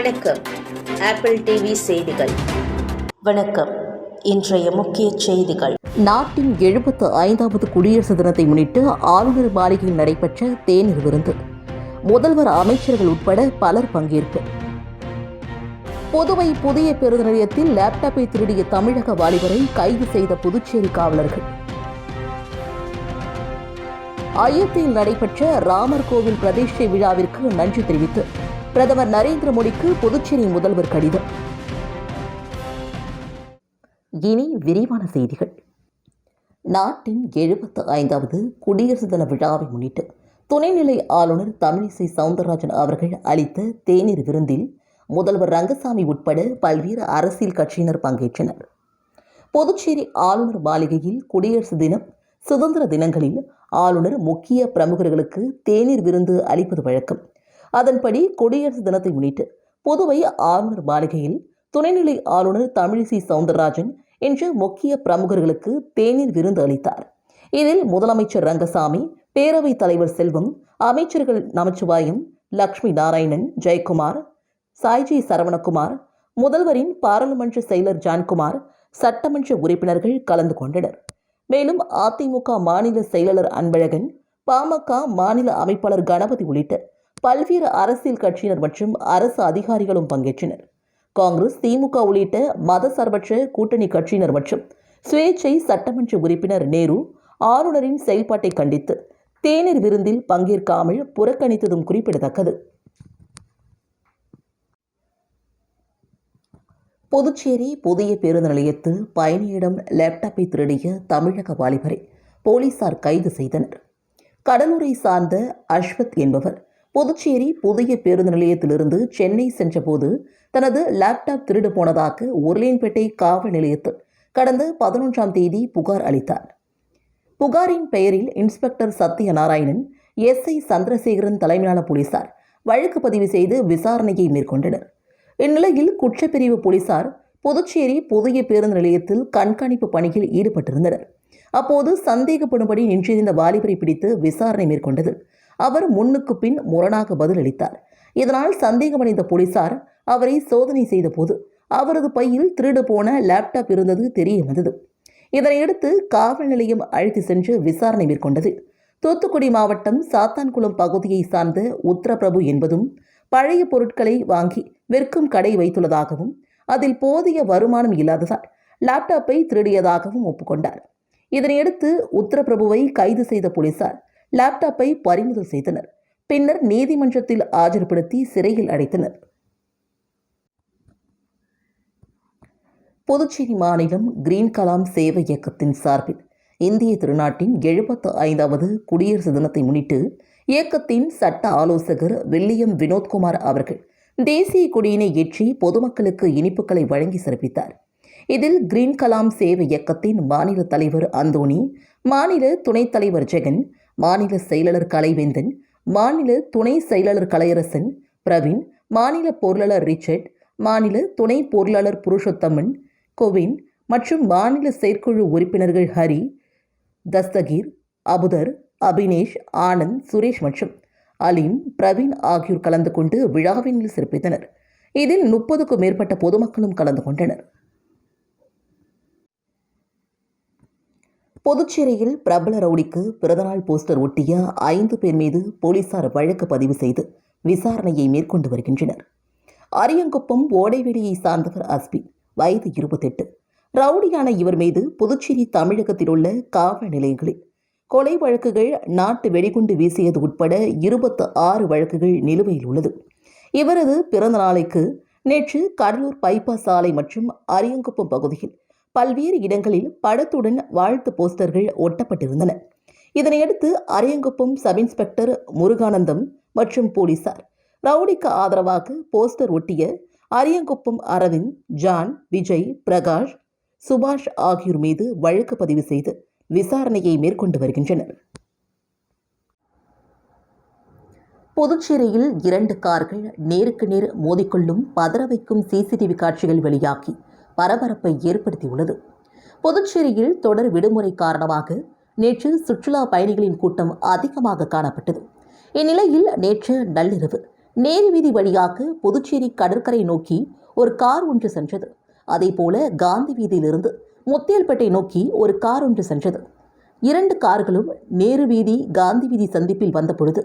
வணக்கம். Apple TV செய்திகள். வணக்கம். இன்றைய முக்கிய செய்திகள். நாட்டின் எழுபத்து ஐந்தாவது குடியரசு தினத்தை முன்னிட்டு ஆளுநர் மாளிகையில் நடைபெற்ற தேநீர் விருந்து. முதல்வர் அமைச்சர்கள் உட்பட பலர் பங்கேற்பு. புதுவை புதிய பேருந்து நிலையத்தில் லேப்டாப்பை திருடிய தமிழக வாலிபரை கைது செய்த புதுச்சேரி காவலர்கள். அயோத்தியில் நடைபெற்ற ராமர் கோவில் பிரதிஷ்டை விழாவிற்கு நன்றி தெரிவித்து பிரதமர் நரேந்திர மோடிக்கு புதுச்சேரி முதல்வர் கடிதம். இனி விரிவான செய்திகள். நாட்டின் எழுபத்து ஐந்தாவது குடியரசு தின விழாவை முன்னிட்டு துணைநிலை ஆளுநர் தமிழிசை சவுந்தரராஜன் அவர்கள் அளித்த தேநீர் விருந்தில் முதல்வர் ரங்கசாமி உட்பட பல்வேறு அரசியல் கட்சியினர் பங்கேற்றனர். புதுச்சேரி ஆளுநர் மாளிகையில் குடியரசு தினம் சுதந்திர தினங்களில் ஆளுநர் முக்கிய பிரமுகர்களுக்கு தேநீர் விருந்து அளிப்பது வழக்கம். அதன்படி குடியரசு தினத்தை முன்னிட்டு புதுவை ஆளுநர் மாளிகையில் துணைநிலை ஆளுநர் தமிழிசை சவுந்தரராஜன் இன்று முக்கிய பிரமுகர்களுக்கு தேநீர் விருந்து அளித்தார். இதில் முதலமைச்சர் ரங்கசாமி பேரவைத் தலைவர் செல்வம் அமைச்சர்கள் நமச்சிவாயம் லக்ஷ்மி நாராயணன் ஜெயக்குமார் சாய்ஜி சரவணகுமார் முதல்வரின் பாராளுமன்ற செயலர் ஜான்குமார் சட்டமன்ற உறுப்பினர்கள் கலந்து கொண்டனர். மேலும் அதிமுக மாநில செயலாளர் அன்பழகன் பாமக மாநில அமைப்பாளர் கணபதி உள்ளிட்ட பல்வேறு அரசியல் கட்சியினர் மற்றும் அரசு அதிகாரிகளும் பங்கேற்றனர். காங்கிரஸ் திமுக உள்ளிட்ட மதசார்பற்ற கூட்டணி கட்சியினர் மற்றும் சுயேட்சை சட்டமன்ற உறுப்பினர் நேரு ஆளுநரின் செயல்பாட்டை கண்டித்து தேநீர் விருந்தில் பங்கேற்காமல் புறக்கணித்ததும் குறிப்பிடத்தக்கது. புதுச்சேரி புதிய பேருந்து நிலையத்தில் பயணியிடம் லேப்டாப்பை திருடிய தமிழக வாலிபரை போலீசார் கைது செய்தனர். கடலூரை சார்ந்த அஸ்வத் என்பவர் புதுச்சேரி புதிய பேருந்து நிலையத்திலிருந்து சென்னை சென்றபோது தனது லேப்டாப் திருடு போனதாக உருளையன்பேட்டை காவல் நிலையத்தில் கடந்த பதினொன்றாம் தேதி புகார் அளித்தார். புகாரின் பெயரில் இன்ஸ்பெக்டர் சத்யநாராயணன் எஸ்ஐ சந்திரசேகரன் தலைமையிலான போலீசார் வழக்கு பதிவு செய்து விசாரணையை மேற்கொண்டனர். இந்நிலையில் குற்றப்பிரிவு போலீசார் புதுச்சேரி புதிய பேருந்து நிலையத்தில் கண்காணிப்பு பணியில் ஈடுபட்டிருந்தனர். அப்போது சந்தேகப்படும்படி நின்றிருந்த வாலிபரை பிடித்து விசாரணை மேற்கொண்டது. அவர் முன்னுக்கு பின் முரணாக பதிலளித்தார். இதனால் சந்தேகமடைந்த போலீசார் அவரை சோதனை செய்தபோது அவரது பையில் திருடு போன லேப்டாப் இருந்தது தெரிய வந்தது. இதனையடுத்து காவல் நிலையம் அழைத்து சென்று விசாரணை மேற்கொண்டது. தூத்துக்குடி மாவட்டம் சாத்தான்குளம் பகுதியை சார்ந்த உத்தரபிரபு என்பதும் பழைய பொருட்களை வாங்கி விற்கும் கடை வைத்துள்ளதாகவும் அதில் போதிய வருமானம் இல்லாததால் லேப்டாப்பை திருடியதாகவும் ஒப்புக்கொண்டார். இதனையடுத்து உத்தரபிரபுவை கைது செய்த போலீசார் லேப்டாப்பை பறிமுதல் செய்தனர். பின்னர் நீதிமன்றத்தில் ஆஜர்படுத்தி சிறையில் அடைத்தனர். புதுச்சேரி மாநிலம் கிரீன் கலாம் சேவை இயக்கத்தின் சார்பில் இந்திய திருநாட்டின் எழுபத்து ஐந்தாவது குடியரசு தினத்தை முன்னிட்டு இயக்கத்தின் சட்ட ஆலோசகர் வில்லியம் வினோத்குமார் அவர்கள் தேசிய கொடியினை ஏற்றி பொதுமக்களுக்கு இனிப்புகளை வழங்கி சிறப்பித்தார். இதில் கிரீன் கலாம் சேவை இயக்கத்தின் மாநில தலைவர் அந்தோணி மாநில துணைத் தலைவர் ஜெகன் மாநில செயலாளர் கலைவேந்தன் மாநில துணை செயலாளர் கலையரசன் பிரவீன் மாநில பொருளாளர் ரிச்சர்ட் மாநில துணை பொருளாளர் புருஷோத்தமன் கோவின் மற்றும் மாநில செயற்குழு உறுப்பினர்கள் ஹரி தஸ்தகீர் அபுதர் அபினேஷ் ஆனந்த் சுரேஷ் மற்றும் அலீம் பிரவீன் ஆகியோர் கலந்து கொண்டு விழாவினில் சிறப்பித்தனர். இதில் முப்பதுக்கும் மேற்பட்ட பொதுமக்களும் கலந்து கொண்டனர். புதுச்சேரியில் பிரபல ரவுடிக்கு பிறந்தநாள் போஸ்டர் ஒட்டிய ஐந்து பேர் மீது போலீசார் வழக்கு பதிவு செய்து விசாரணையை மேற்கொண்டு வருகின்றனர். அரியங்குப்பம் ஓடைவெளியை சார்ந்தவர் அஸ்பி வயது இருபத்தெட்டு. ரவுடியான இவர் மீது புதுச்சேரி தமிழகத்தில் உள்ள காவல் நிலையங்களில் கொலை வழக்குகள் நாட்டு வெடிகுண்டு வீசியது உட்பட இருபத்து ஆறு வழக்குகள் நிலுவையில் உள்ளது. இவரது பிறந்த நாளைக்கு நேற்று கடலூர் பைபாஸ் சாலை மற்றும் அரியங்குப்பம் பகுதியில் பல்வேறு இடங்களில் படத்துடன் வாழ்த்து போஸ்டர்கள் ஒட்டப்பட்டிருந்தன. இதனையடுத்து அரியங்குப்பம் சப் இன்ஸ்பெக்டர் முருகானந்தம் மற்றும் போலீசார் ரவுடிக்கு ஆதரவாக போஸ்டர் ஒட்டிய அரியங்குப்பம் அரவிந்த் ஜான் விஜய் பிரகாஷ் சுபாஷ் ஆகியோர் மீது வழக்கு பதிவு செய்து விசாரணையை மேற்கொண்டு வருகின்றனர். புதுச்சேரியில் இரண்டு கார்கள் நேருக்கு நேர் மோதிக்கொள்ளும் பதற வைக்கும் சிசிடிவி காட்சிகள் வெளியாகி பரபரப்பை ஏற்படுத்தியுள்ளது. புதுச்சேரியில் தொடர் விடுமுறை காரணமாக நேற்று சுற்றுலா பயணிகளின் கூட்டம் அதிகமாக காணப்பட்டது. இந்நிலையில் நேற்று நள்ளிரவு நேரு வீதி வழியாக புதுச்சேரி கடற்கரை நோக்கி ஒரு கார் ஒன்று சென்றது. அதேபோல காந்தி வீதியிலிருந்து முத்தியல்பேட்டை நோக்கி ஒரு கார் ஒன்று சென்றது. இரண்டு கார்களும் நேரு வீதி காந்தி வீதி சந்திப்பில் வந்தபொழுது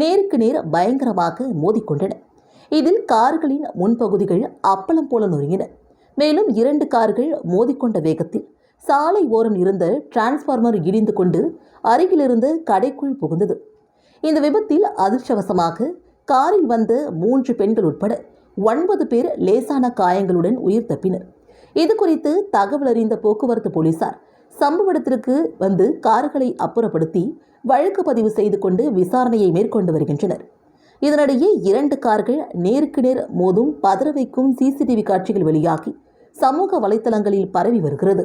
நேருக்கு நேர் பயங்கரமாக மோதிக்கொண்டன. இதில் கார்களின் முன்பகுதிகள் அப்பளம் போல நொறுங்கின. மேலும் இரண்டு கார்கள் மோதிக்கொண்ட வேகத்தில் சாலை ஓரம் இருந்த டிரான்ஸ்ஃபார்மர் இடிந்து கொண்டு அருகிலிருந்து கடைக்குள் புகுந்தது. இந்த விபத்தில் அதிர்ஷ்டவசமாக காரில் வந்த மூன்று பெண்கள் உட்பட ஒன்பது பேர் லேசான காயங்களுடன் உயிர் தப்பினர். இது குறித்து தகவல் அறிந்த போக்குவரத்து போலீசார் சம்பவ இடத்திற்கு வந்து கார்களை அப்புறப்படுத்தி வழக்கு பதிவு செய்து கொண்டு விசாரணையை மேற்கொண்டு வருகின்றனர். இதனிடையே இரண்டு கார்கள் நேருக்கு நேர் மோதும் பதற வைக்கும் சிசிடிவி காட்சிகள் வெளியாகி சமூக வலைத்தளங்களில் பரவி வருகிறது.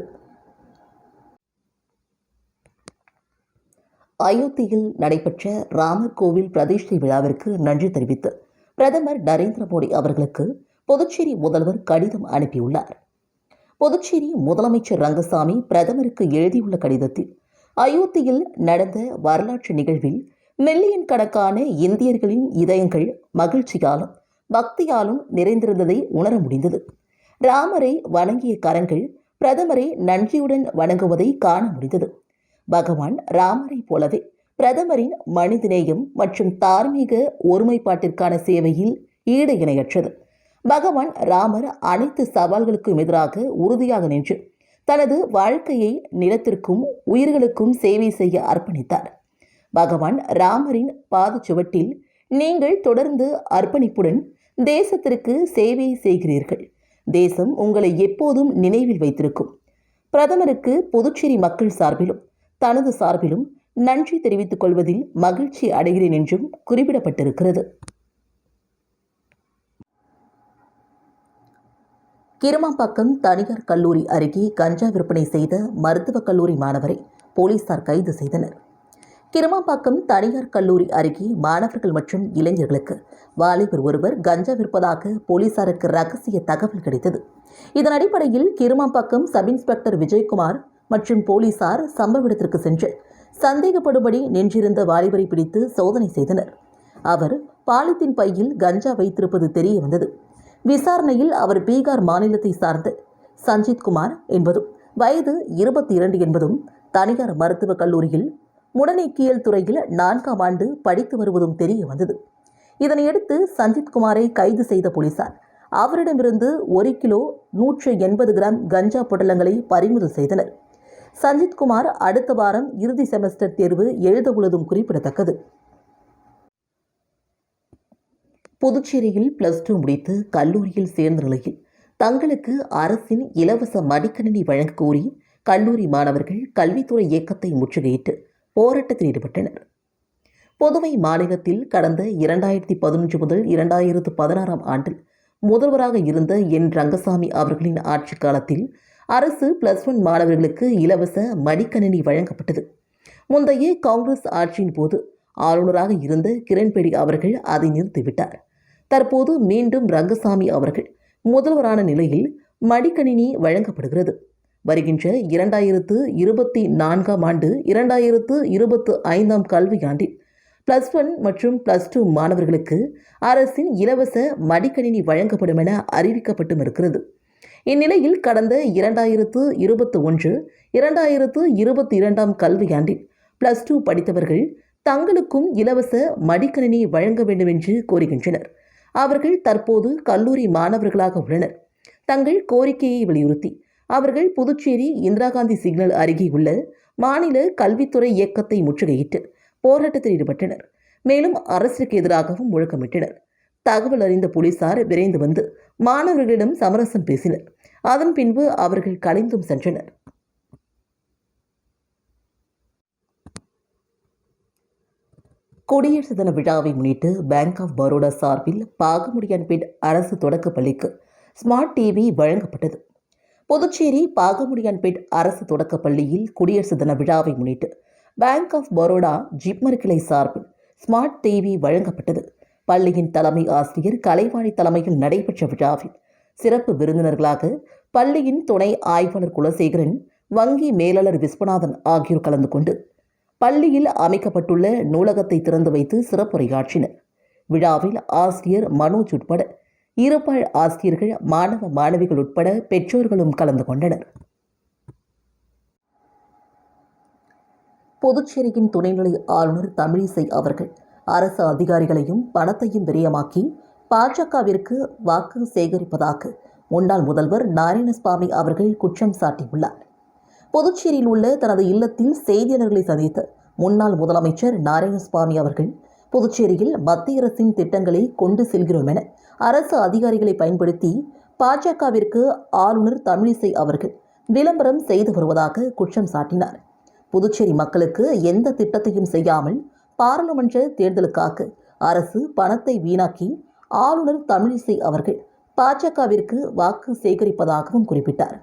அயோத்தியில் நடைபெற்ற ராமர் கோவில் பிரதிஷ்டை விழாவிற்கு நன்றி தெரிவித்து பிரதமர் நரேந்திர மோடி அவர்களுக்கு புதுச்சேரி முதல்வர் கடிதம் அனுப்பியுள்ளார். புதுச்சேரி முதலமைச்சர் ரங்கசாமி பிரதமருக்கு எழுதியுள்ள கடிதத்தில் அயோத்தியில் நடந்த வரலாற்று நிகழ்வில் மில்லியன் கணக்கான இந்தியர்களின் இதயங்கள் மகிழ்ச்சியாலும் பக்தியாலும் நிறைந்திருந்ததை உணர முடிந்தது. ராமரை வணங்கிய கரங்கள் பிரதமரை நன்றியுடன் வணங்குவதை காண முடிந்தது. பகவான் ராமரை போலவே பிரதமரின் மனிதநேயம் மற்றும் தார்மீக ஒருமைப்பாட்டிற்கான சேவையில் ஈடு இணையற்றது பகவான் ராமர் அனைத்து சவால்களுக்கும் எதிராக உறுதியாக நின்று தனது வாழ்க்கையை நிலத்திற்கும் உயிர்களுக்கும் சேவை செய்ய அர்ப்பணித்தார். பகவான் ராமரின் பாதச்சுவட்டில் நீங்கள் தொடர்ந்து அர்ப்பணிப்புடன் தேசத்திற்கு சேவை செய்கிறீர்கள். தேசம் உங்களை எப்போதும் நினைவில் வைத்திருக்கும். பிரதமருக்கு புதுச்சேரி மக்கள் சார்பிலும் தனது சார்பிலும் நன்றி தெரிவித்துக் கொள்வதில் மகிழ்ச்சி அடைகிறேன் என்றும் குறிப்பிடப்பட்டிருக்கிறது. கிருமாம்பாக்கம் தனியார் கல்லூரி அருகே கஞ்சா விற்பனை செய்த மருத்துவக் கல்லூரி மாணவரை போலீசார் கைது செய்தனர். கிருமாம்பாக்கம் தனியார் கல்லூரி அருகே மாணவர்கள் மற்றும் இளைஞர்களுக்கு வாலிபர் ஒருவர் கஞ்சா விற்பதாக போலீசாருக்கு ரகசிய தகவல் கிடைத்தது. இதன் அடிப்படையில் கிருமாம்பாக்கம் சப் இன்ஸ்பெக்டர் விஜயகுமார் மற்றும் போலீசார் சம்பவ இடத்திற்கு சென்று சந்தேகப்படும்படி நின்றிருந்த வாலிபரை பிடித்து சோதனை செய்தனர். அவர் பாலித்தின் பையில் கஞ்சா வைத்திருப்பது தெரிய வந்தது. விசாரணையில் அவர் பீகார் மாநிலத்தை சார்ந்த சஞ்சித் குமார் என்பதும் வயது இருபத்தி இரண்டு என்பதும் தனியார் மருத்துவக் கல்லூரியில் முடநீக்கியல் துறையில் நான்காம் ஆண்டு படித்து வருவதும் தெரிய வந்தது. இதனையடுத்து சஞ்சித் குமாரை கைது செய்த போலீசார் அவரிடமிருந்து ஒரு கிலோ நூற்று எண்பது கிராம் கஞ்சா பொட்டலங்களை பறிமுதல் செய்தனர். சஞ்சித் குமார் அடுத்த வாரம் இறுதி செமஸ்டர் தேர்வு எழுத உள்ளதும் குறிப்பிடத்தக்கது. புதுச்சேரியில் பிளஸ் டூ முடித்து கல்லூரியில் சேர்ந்த நிலையில் தங்களுக்கு அரசின் இலவச மடிக்கணினி வழங்க கோரி கல்லூரி மாணவர்கள் கல்வித்துறை இயக்கத்தை முற்றுகையிட்டு போராட்டத்தில் ஈடுபட்டனர். புதுவை மாநிலத்தில் கடந்த இரண்டாயிரத்தி பதினொன்று முதல் இரண்டாயிரத்து பதினாறாம் ஆண்டில் முதல்வராக இருந்த என். ரங்கசாமி அவர்களின் ஆட்சி காலத்தில் அரசு பிளஸ் ஒன் மாணவர்களுக்கு இலவச மடிக்கணினி வழங்கப்பட்டது. முந்தைய காங்கிரஸ் ஆட்சியின் போது ஆளுநராக இருந்த கிரண்பேடி அவர்கள் அதை நிறுத்திவிட்டார். தற்போது மீண்டும் ரங்கசாமி அவர்கள் முதல்வரான நிலையில் மடிக்கணினி வழங்கப்படுகிறது. வருகின்ற இரண்டாயிரத்து இருபத்தி நான்காம் ஆண்டு இரண்டாயிரத்து இருபத்து ஐந்தாம் கல்வியாண்டில் பிளஸ் ஒன் மற்றும் பிளஸ் டூ மாணவர்களுக்கு அரசின் இலவச மடிக்கணினி வழங்கப்படும் என அறிவிக்கப்பட்டும் இருக்கிறது. இந்நிலையில் கடந்த இரண்டாயிரத்து இருபத்தி ஒன்று இரண்டாயிரத்து இருபத்தி இரண்டாம் கல்வியாண்டில் பிளஸ் டூ படித்தவர்கள் தங்களுக்கும் இலவச மடிக்கணினி வழங்க வேண்டும் என்று கோருகின்றனர். அவர்கள் தற்போது கல்லூரி மாணவர்களாக உள்ளனர். தங்கள் கோரிக்கையை வலியுறுத்தி அவர்கள் புதுச்சேரி இந்திரா காந்தி சிக்னல் அருகே உள்ள மாநில கல்வித்துறை இயக்கத்தை முற்றுகையிட்டு போராட்டத்தில் ஈடுபட்டனர். மேலும் அரசுக்கு எதிராகவும் முழக்கமிட்டனர். தகவல் அறிந்த போலீசார் விரைந்து வந்து மாணவர்களிடம் சமரசம் பேசினர். அதன் பின்பு அவர்கள் கலைந்தும் சென்றனர். குடியரசு தின விழாவை முன்னிட்டு பேங்க் ஆஃப் பரோடா சார்பில் பாகமுடியான்பேட் அரசு தொடக்கப் பள்ளிக்கு ஸ்மார்ட் டிவி வழங்கப்பட்டது. புதுச்சேரி பாகமுடியான்பேட் அரசு தொடக்கப் பள்ளியில் குடியரசு தின விழாவை முன்னிட்டு பேங்க் ஆஃப் பரோடா ஜிப்மர் கிளை சார்பில் ஸ்மார்ட் டிவி வழங்கப்பட்டது. பள்ளியின் தலைமை ஆசிரியர் கலைவாணி தலைமையில் நடைபெற்ற விழாவில் சிறப்பு விருந்தினர்களாக பள்ளியின் துணை ஆய்வாளர் குலசேகரன் வங்கி மேலாளர் விஸ்வநாதன் ஆகியோர் கலந்து கொண்டு பள்ளியில் அமைக்கப்பட்டுள்ள நூலகத்தை திறந்து வைத்து சிறப்புரையாற்றினர். விழாவில் ஆசிரியர் மனோஜ் உட்பட இருபால் ஆசிரியர்கள் மாணவ மாணவிகள் உட்பட பெற்றோர்களும் கலந்து கொண்டனர். புதுச்சேரியின் துணைநிலை ஆளுநர் தமிழிசை அவர்கள் அரசு அதிகாரிகளையும் பணத்தையும் விரயமாக்கி பாஜகவிற்கு வாக்கு சேகரிப்பதாக முன்னாள் முதல்வர் நாராயணசாமி அவர்கள் குற்றம் சாட்டியுள்ளார். புதுச்சேரியில் உள்ள தனது இல்லத்தில் செய்தியாளர்களை சந்தித்த முன்னாள் முதலமைச்சர் நாராயணசாமி அவர்கள் புதுச்சேரியில் மத்திய அரசின் திட்டங்களை கொண்டு செல்கிறோம் என அரசு அதிகாரிகளை பயன்படுத்தி பாஜகவிற்கு ஆளுநர் தமிழிசை அவர்கள் விளம்பரம் செய்து வருவதாக குற்றம் சாட்டினார். புதுச்சேரி மக்களுக்கு எந்த திட்டத்தையும் செய்யாமல் பாராளுமன்ற தேர்தலுக்காக அரசு பணத்தை வீணாக்கி ஆளுநர் தமிழிசை அவர்கள் பாஜகவிற்கு வாக்கு சேகரிப்பதாகவும் குறிப்பிட்டார்.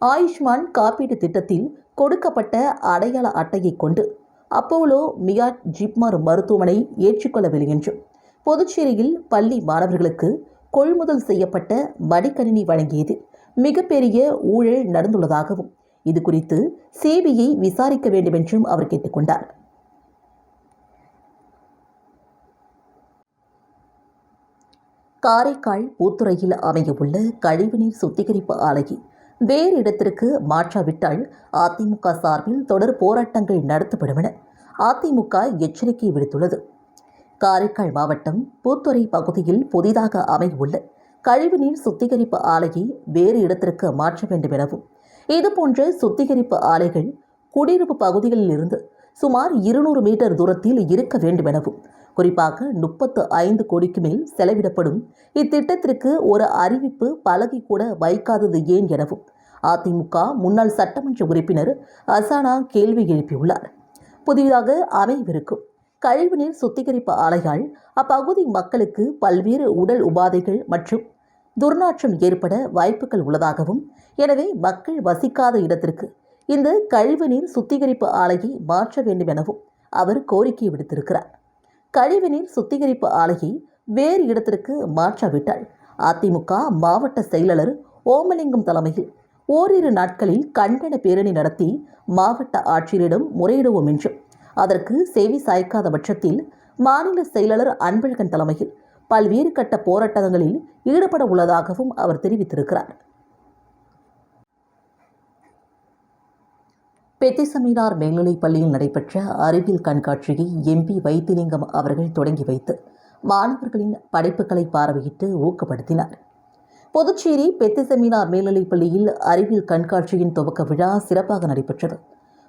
ஆயுஷ்மான் காப்பீட்டு திட்டத்தில் கொடுக்கப்பட்ட அடையாள அட்டையை கொண்டு அப்போலோ மியாட் ஜிப்மார் மருத்துவமனை ஏற்றுக்கொள்ளவில்லை என்றும் புதுச்சேரியில் பள்ளி மாணவர்களுக்கு கொள்முதல் செய்யப்பட்ட மடிக்கணினி வழங்கியது. மிகப்பெரிய ஊழல் நடந்துள்ளதாகவும் இது குறித்து சிபிஐ விசாரிக்க வேண்டும் என்றும் அவர் கேட்டுக்கொண்டார். காரைக்கால் பூத்துறையில் அமையவுள்ள கழிவுநீர் சுத்திகரிப்பு ஆலையை வேறு இடத்திற்கு மாற்றாவிட்டால் அதிமுக சார்பில் தொடர் போராட்டங்கள் நடத்தப்படும் என அதிமுக எச்சரிக்கை விடுத்துள்ளது. காரைக்கால் மாவட்டம் பூத்துறை பகுதியில் புதிதாக அமையவுள்ள கழிவுநீர் சுத்திகரிப்பு ஆலையை வேறு இடத்திற்கு மாற்ற வேண்டும் எனவும் இதுபோன்ற சுத்திகரிப்பு ஆலைகள் குடியிருப்பு பகுதிகளில் இருந்து சுமார் இருநூறு மீட்டர் தூரத்தில் இருக்க வேண்டும் எனவும் குறிப்பாக முப்பத்து ஐந்து கோடிக்கு மேல் செலவிடப்படும். இத்திட்டத்திற்கு ஒரு அறிவிப்பு பலகை கூட வைக்காதது ஏன் எனவும் அதிமுக முன்னாள் சட்டமன்ற உறுப்பினர் அசானா கேள்வி எழுப்பியுள்ளார். புதிதாக அமையவிருக்கும் கழிவுநீர் சுத்திகரிப்பு ஆலையால் அப்பகுதி மக்களுக்கு பல்வேறு உடல் உபாதைகள் மற்றும் துர்நாற்றம் ஏற்பட வாய்ப்புகள் உள்ளதாகவும் எனவே மக்கள் வசிக்காத இடத்திற்கு இந்த கழிவுநீர் சுத்திகரிப்பு ஆலையை மாற்ற வேண்டும் எனவும் அவர் கோரிக்கை விடுத்திருக்கிறார். கழிவுநீர் சுத்திகரிப்பு ஆலையை வேறு இடத்திற்கு மாற்றாவிட்டால் அதிமுக மாவட்ட செயலாளர் ஓமலிங்கம் தலைமையில் ஓரிரு நாட்களில் கண்டன பேரணி நடத்தி மாவட்ட ஆட்சியரிடம் முறையிடுவோம் என்றும் அதற்கு செவி சாய்க்காத பட்சத்தில் மாநில செயலாளர் அன்பழகன் தலைமையில் பல்வேறு கட்ட போராட்டங்களில் ஈடுபட உள்ளதாகவும் அவர் தெரிவித்திருக்கிறார். பெத்திசமினார் மேல்நிலைப் பள்ளியில் நடைபெற்ற அறிவியல் கண்காட்சியை எம்பி வைத்திலிங்கம் அவர்கள் தொடங்கி வைத்து மாணவர்களின் படைப்புகளை பார்வையிட்டு ஊக்கப்படுத்தினார். புதுச்சேரி பெத்திசமினார் மேல்நிலைப் பள்ளியில் அறிவியல் கண்காட்சியின் துவக்க விழா சிறப்பாக நடைபெற்றது.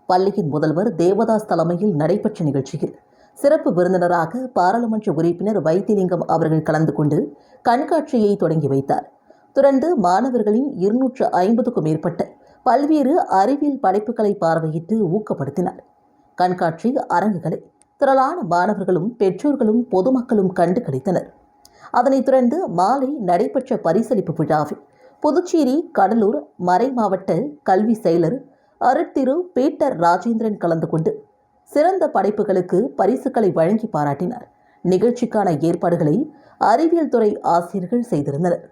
பள்ளியின் முதல்வர் தேவதாஸ் தலைமையில் நடைபெற்ற நிகழ்ச்சியில் சிறப்பு விருந்தினராக பாராளுமன்ற உறுப்பினர் வைத்திலிங்கம் அவர்கள் கலந்து கொண்டு கண்காட்சியை தொடங்கி வைத்தார். தொடர்ந்து மாணவர்களின் இருநூற்று ஐம்பதுக்கும் மேற்பட்ட பல்வேறு அறிவியல் படைப்புகளை பார்வையிட்டு ஊக்கப்படுத்தினார். கண்காட்சி அரங்குகளை திரளான மாணவர்களும் பெற்றோர்களும் பொதுமக்களும் கண்டு கழித்தனர் அதனைத் தொடர்ந்து மாலை நடைபெற்ற பரிசளிப்பு விழாவில் புதுச்சேரி கடலூர் மறை மாவட்ட கல்வி செயலர் அருட்திரு பீட்டர் ராஜேந்திரன் கலந்து கொண்டு சிறந்த படைப்புகளுக்கு பரிசுகளை வழங்கி பாராட்டினார். நிகழ்ச்சிக்கான ஏற்பாடுகளை அறிவியல் துறை ஆசிரியர்கள் செய்திருந்தனர்.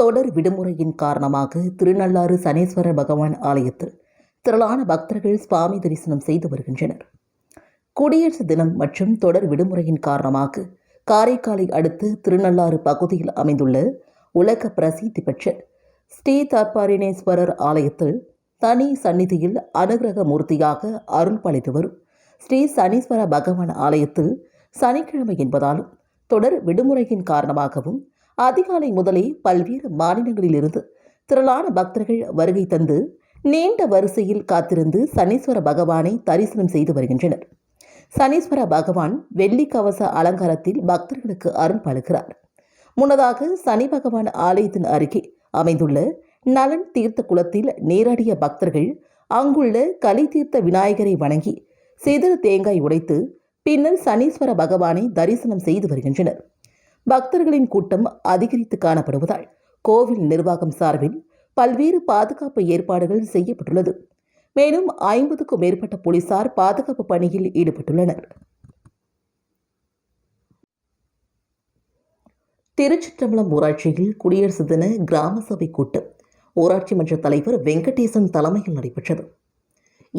தொடர் விடுமுறையின் காரணமாக திருநள்ளாறு சனீஸ்வர பகவான் ஆலயத்தில் திரளான பக்தர்கள் சுவாமி தரிசனம் செய்து வருகின்றனர். குடியரசு தினம் மற்றும் தொடர் விடுமுறையின் காரணமாக காரைக்காலை அடுத்து திருநள்ளாறு பகுதியில் அமைந்துள்ள உலக பிரசித்தி பெற்ற ஸ்ரீ தர்பாரிணேஸ்வரர் ஆலயத்தில் தனி சந்நிதியில் அனுகிரக மூர்த்தியாக அருள் வரும் ஸ்ரீ சனீஸ்வர பகவான் ஆலயத்தில் சனிக்கிழமை என்பதாலும் தொடர் விடுமுறையின் காரணமாகவும் அதிகாலை முதலே பல்வேறு மாநிலங்களிலிருந்து திரளான பக்தர்கள் வருகை தந்து நீண்ட வரிசையில் காத்திருந்து சனீஸ்வர பகவானை தரிசனம் செய்து வருகின்றனர். சனீஸ்வர பகவான் வெள்ளி கவச அலங்காரத்தில் பக்தர்களுக்கு அருள் பாலிக்கிறார். முன்னதாக சனி பகவான் ஆலயத்தின் அருகே அமைந்துள்ள நலன் தீர்த்த குளத்தில் நீராடிய பக்தர்கள் அங்குள்ள கலி தீர்த்த விநாயகரை வணங்கி சிதறு தேங்காய் உடைத்து பின்னர் சனீஸ்வர பகவானை தரிசனம் செய்து வருகின்றனர். பக்தர்களின் கூட்டம் அதிகரித்து காணப்படுவதால் கோவில் நிர்வாகம் சார்பில் பல்வேறு பாதுகாப்பு ஏற்பாடுகள் செய்யப்பட்டுள்ளது. மேலும் ஐம்பதுக்கும் மேற்பட்ட போலீசார் பாதுகாப்பு பணியில் ஈடுபட்டுள்ளனர். திருச்சிற்றம்பலம் ஊராட்சியில் குடியரசு தின கிராம சபை கூட்டம் ஊராட்சி மன்ற தலைவர் வெங்கடேசன் தலைமையில் நடைபெற்றது.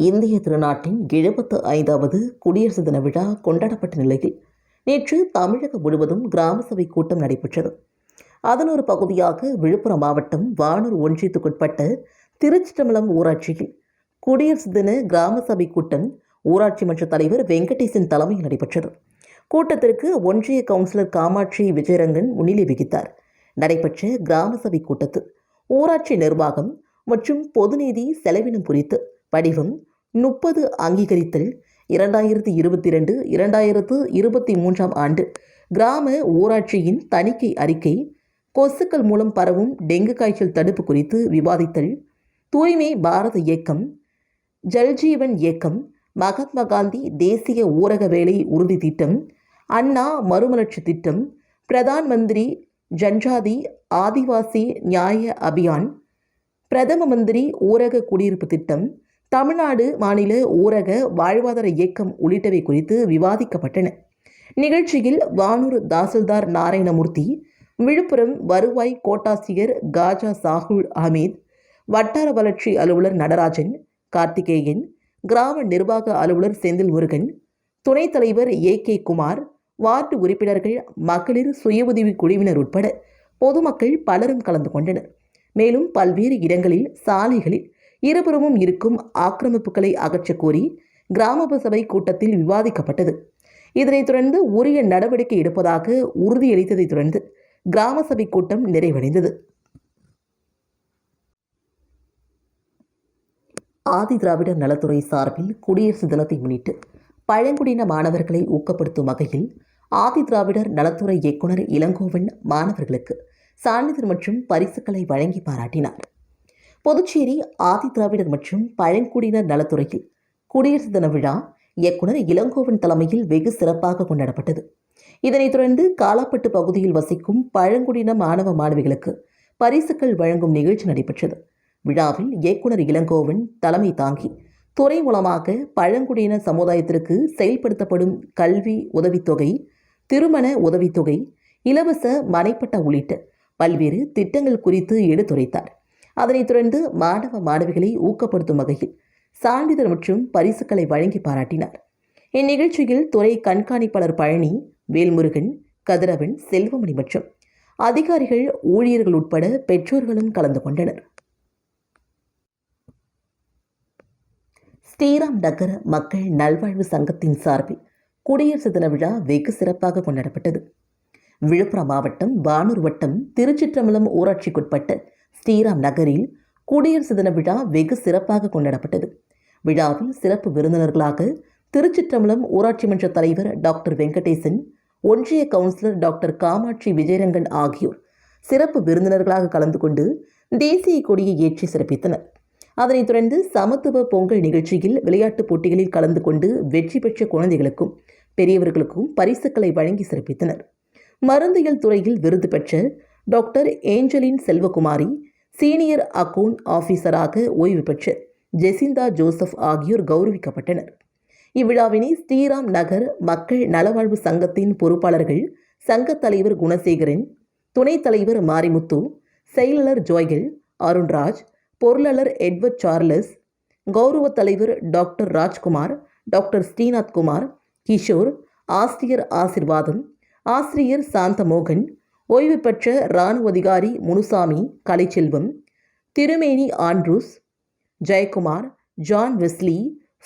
இந்திய திருநாட்டின் எழுபத்து ஐந்தாவது குடியரசு தின விழா கொண்டாடப்பட்ட நிலையில் நேற்று தமிழகம் முழுவதும் கிராம சபை கூட்டம் நடைபெற்றது. அதன் ஒரு பகுதியாக விழுப்புரம் மாவட்டம் வானூர் ஒன்றியத்துக்குட்பட்ட திருச்சிற்றம்பலம் ஊராட்சியில் குடியரசு தின கிராம சபை கூட்டம் ஊராட்சி மன்ற தலைவர் வெங்கடேசன் தலைமையில் நடைபெற்றது. கூட்டத்திற்கு ஒன்றிய கவுன்சிலர் காமாட்சி விஜயரங்கன் முன்னிலை வகித்தார். நடைபெற்ற கிராம சபை கூட்டத்தில் ஊராட்சி நிர்வாகம் மற்றும் பொதுநிதி செலவினம் குறித்து படிவம் முப்பது அங்கீகரித்தல் இரண்டாயிரத்தி இருபத்தி ரெண்டு இரண்டாயிரத்து இருபத்தி மூன்றாம் ஆண்டு கிராம ஊராட்சியின் தணிக்கை அறிக்கை கொசுக்கள் மூலம் பரவும் டெங்கு காய்ச்சல் தடுப்பு குறித்து விவாதித்தல் தூய்மை பாரத இயக்கம் ஜல்ஜீவன் இயக்கம் மகாத்மா காந்தி தேசிய ஊரக வேலை உறுதி திட்டம் அண்ணா மறுமலர்ச்சி திட்டம் பிரதான் மந்திரி ஜன்ஜாதி ஆதிவாசி நியாய அபியான் பிரதம மந்திரி ஊரக குடியிருப்பு திட்டம் தமிழ்நாடு மாநில ஊரக வாழ்வாதார இயக்கம் உள்ளிட்டவை குறித்து விவாதிக்கப்பட்டன. நிகழ்ச்சியில் வானூர் தாசில்தார் நாராயணமூர்த்தி விழுப்புரம் வருவாய் கோட்டாசியர் காஜா சாகுல் அமீத் வட்டார வளர்ச்சி அலுவலர் நடராஜன் கார்த்திகேயன் கிராம நிர்வாக அலுவலர் செந்தில் முருகன் துணைத் தலைவர் ஏ கே குமார் வார்டு உறுப்பினர்கள் மகளிர் சுய உதவி குழுவினர் உட்பட பொதுமக்கள் பலரும் கலந்து கொண்டனர். மேலும் பல்வேறு இடங்களில் சாலைகளில் இருபுறமும் இருக்கும் ஆக்கிரமிப்புகளை அகற்றக் கோரி கிராம சபை கூட்டத்தில் விவாதிக்கப்பட்டது. இதனைத் தொடர்ந்து உரிய நடவடிக்கை எடுப்பதாக உறுதியளித்ததைத் தொடர்ந்து கிராம சபை கூட்டம் நிறைவடைந்தது. ஆதி திராவிடர் நலத்துறை சார்பில் குடியரசு தினத்தை முன்னிட்டு பழங்குடியின மாணவர்களை ஊக்கப்படுத்தும் வகையில் ஆதி திராவிடர் நலத்துறை இயக்குனர் இளங்கோவன் மாணவர்களுக்கு சான்றிதழ் மற்றும் பரிசுகளை வழங்கி பாராட்டினார். புதுச்சேரி ஆதி திராவிடர் மற்றும் பழங்குடியினர் நலத்துறையில் குடியரசு தின விழா இயக்குனர் இளங்கோவன் தலைமையில் வெகு சிறப்பாக கொண்டாடப்பட்டது. இதனைத் தொடர்ந்து காலாப்பட்டு பகுதியில் வசிக்கும் பழங்குடியின மாணவ மாணவிகளுக்கு பரிசுகள் வழங்கும் நிகழ்ச்சி நடைபெற்றது. விழாவில் இயக்குனர் இளங்கோவன் தலைமை தாங்கி துறை மூலமாக பழங்குடியின சமுதாயத்திற்கு செயல்படுத்தப்படும் கல்வி உதவித்தொகை திருமண உதவித்தொகை இலவச மனைப்பட்ட உள்ளிட்ட பல்வேறு திட்டங்கள் குறித்து எடுத்துரைத்தார். அதனைத் தொடர்ந்து மாணவ மாணவிகளை ஊக்கப்படுத்தும் வகையில் சான்றிதழ் மற்றும் பரிசுகளை வழங்கி பாராட்டினார். இந்நிகழ்ச்சியில் துறை கண்காணிப்பாளர் பழனி வேல்முருகன் கதிரவன் செல்வமணி மற்றும் அதிகாரிகள் ஊழியர்கள் உட்பட பெற்றோர்களும் கலந்து கொண்டனர். ஸ்ரீராம் நகர மக்கள் நல்வாழ்வு சங்கத்தின் சார்பில் குடியரசு தின விழா வெகு சிறப்பாக கொண்டாடப்பட்டது. விழுப்புரம் மாவட்டம் வானூர் வட்டம் திருச்சிற்றம்பலம் ஊராட்சிக்குட்பட்ட ஸ்ரீராம் நகரில் குடியரசு தின விழா வெகு சிறப்பாக கொண்டாடப்பட்டது. விழாவில் சிறப்பு விருந்தினர்களாக திருச்சிற்றம்பலம் ஊராட்சி மன்ற தலைவர் டாக்டர் வெங்கடேசன் ஒன்றிய கவுன்சிலர் டாக்டர் காமாட்சி விஜயரங்கன் ஆகியோர் சிறப்பு விருந்தினர்களாக கலந்து கொண்டு தேசிய கொடியை ஏற்றி சிறப்பித்தனர். அதனைத் தொடர்ந்து சமத்துவ பொங்கல் நிகழ்ச்சியில் விளையாட்டுப் போட்டிகளில் கலந்து கொண்டு வெற்றி பெற்ற குழந்தைகளுக்கும் பெரியவர்களுக்கும் பரிசுகளை வழங்கி சிறப்பித்தனர். மருந்தியல் துறையில் விருது பெற்ற doctor Angeline Selvakumari senior account ஆஃபீஸராக ஓய்வு பெற்ற ஜெசிந்தா ஜோசப் ஆகியோர் கௌரவிக்கப்பட்டனர். இவ்விழாவினை ஸ்ரீராம் நகர் மக்கள் நலவாழ்வு சங்கத்தின் பொறுப்பாளர்கள் சங்கத் தலைவர் குணசேகரன் துணைத் தலைவர் மாரிமுத்து செயலாளர் ஜோய்கில் அருண்ராஜ் பொருளாளர் எட்வர்ட் சார்லஸ் கௌரவ தலைவர் டாக்டர் ராஜ்குமார் டாக்டர் ஸ்ரீநாத் குமார் கிஷோர் ஆசிரியர் ஆசிர்வாதம் ஆசிரியர் சாந்தமோகன் ஓய்வு பெற்ற இராணுவ அதிகாரி Munusamy Kalaiselvam Thirumeni Andrews Jayakumar John Wesley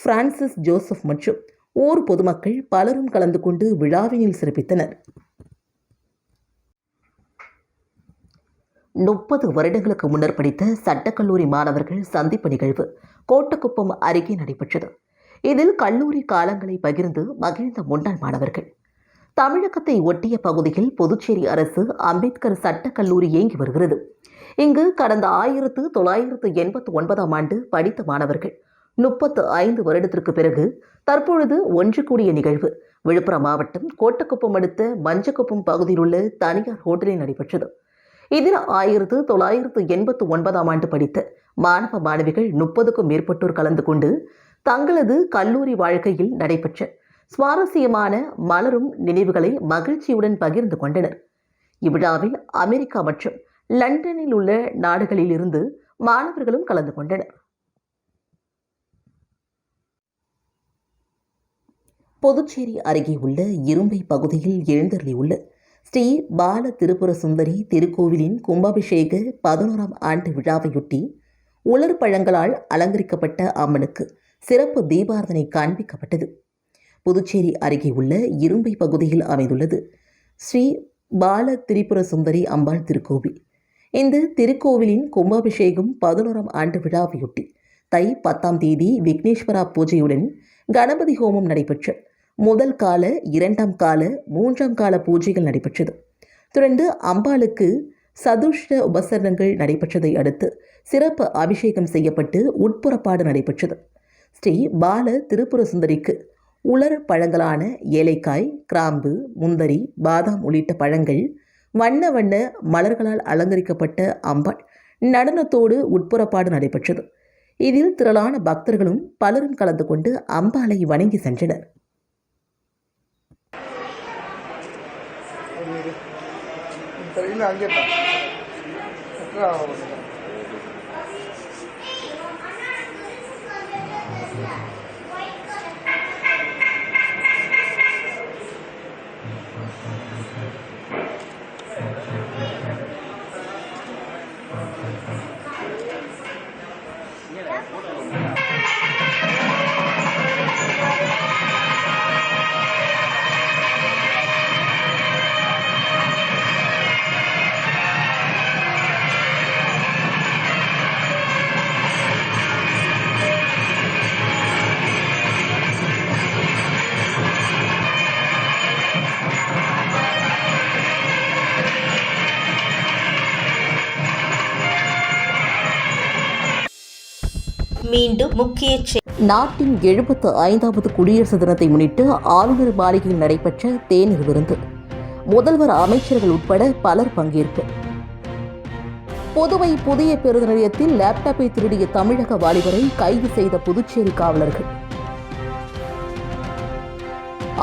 Francis Joseph மற்றும் ஊர் பொதுமக்கள் பலரும் கலந்து கொண்டு விழாவினில் சிறப்பித்தனர். முப்பது வருடங்களுக்கு முன்னர் படித்த சட்டக்கல்லூரி மாணவர்கள் சந்திப்பு நிகழ்வு கோட்டக்குப்பம் அருகே நடைபெற்றது. இதில் கல்லூரி காலங்களை பகிர்ந்து மகிழ்ந்த முன்னாள் மாணவர்கள். தமிழகத்தை ஒட்டிய பகுதியில் புதுச்சேரி அரசு அம்பேத்கர் சட்டக் கல்லூரி இயங்கி வருகிறது. இங்கு கடந்த ஆயிரத்து தொள்ளாயிரத்து எண்பத்து ஒன்பதாம் ஆண்டு படித்த மாணவர்கள் முப்பத்து ஐந்து வருடத்திற்கு பிறகு தற்பொழுது ஒன்று கூடிய நிகழ்வு. விழுப்புரம் மாவட்டம் கோட்டக்குப்பம் அடுத்த மஞ்சக்குப்பம் பகுதியில் உள்ள தனியார் ஹோட்டலில் நடைபெற்றது. இதில் ஆயிரத்து தொள்ளாயிரத்து எண்பத்து ஒன்பதாம் ஆண்டு படித்த மாணவ மாணவிகள் முப்பதுக்கும் மேற்பட்டோர் கலந்து கொண்டு தங்களது கல்லூரி வாழ்க்கையில் நடைபெற்ற சுவாரஸ்யமான மலரும் நினைவுகளை மகிழ்ச்சியுடன் பகிர்ந்து கொண்டனர். இவ்விழாவில் அமெரிக்கா மற்றும் லண்டனில் உள்ள நாடுகளில் இருந்து மாணவர்களும் கலந்து கொண்டனர். புதுச்சேரி அருகே உள்ள இரும்பை பகுதியில் எழுந்தருளியுள்ள ஸ்ரீ பால திருப்புர சுந்தரி திருக்கோவிலின் கும்பாபிஷேக பதினோராம் ஆண்டு விழாவையொட்டி உலர் பழங்களால் அலங்கரிக்கப்பட்ட அம்மனுக்கு சிறப்பு தீபாரதனை காண்பிக்கப்பட்டது. புதுச்சேரி அருகே உள்ள இரும்பை பகுதியில் அமைந்துள்ளது. ஸ்ரீ பால திரிபுர சுந்தரி அம்பாள் திருக்கோவில். இந்த திருக்கோவிலின் கும்பாபிஷேகம் பதினோராம் ஆண்டு விழாவையொட்டி தை பத்தாம் தேதி விக்னேஸ்வரா பூஜையுடன் கணபதி ஹோமம் நடைபெற்ற முதல் கால இரண்டாம் கால மூன்றாம் கால பூஜைகள் நடைபெற்றது. தொடர்ந்து அம்பாளுக்கு சதுஷ்ட உபசரணங்கள் நடைபெற்றதை அடுத்து சிறப்பு அபிஷேகம் செய்யப்பட்டு உட்புறப்பாடு நடைபெற்றது. ஸ்ரீ பால திருப்புர சுந்தரிக்கு உலர் பழங்களான ஏலைக்காய் கிராம்பு முந்தரி பாதாம் உள்ளிட்ட பழங்கள் வண்ண வண்ண மலர்களால் அலங்கரிக்கப்பட்ட அம்பாள் நடனத்தோடு உட்புறப்பாடு நடைபெற்றது இதில் திரளான பக்தர்களும் பலரும் கலந்து கொண்டு அம்பாளை வணங்கி சென்றனர் Yeah. மீண்டும் முக்கிய நாட்டின் எழுபத்து ஐந்தாவது குடியரசு தினத்தை முன்னிட்டு ஆளுநர் மாளிகையில் நடைபெற்ற தேநீர் விருந்து. முதல்வர் அமைச்சர்கள் உட்பட பலர் பங்கேற்பு. புதுவை புதிய பேருந்து நிலையத்தில் லேப்டாப்பை திருடிய தமிழக வாலிபரை கைது செய்த புதுச்சேரி காவலர்கள்.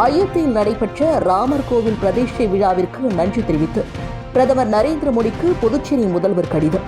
அயோத்தியில் நடைபெற்ற ராமர் கோவில் பிரதிஷ்டை விழாவிற்கு நன்றி தெரிவித்து பிரதமர் நரேந்திர மோடிக்கு புதுச்சேரி முதல்வர் கடிதம்.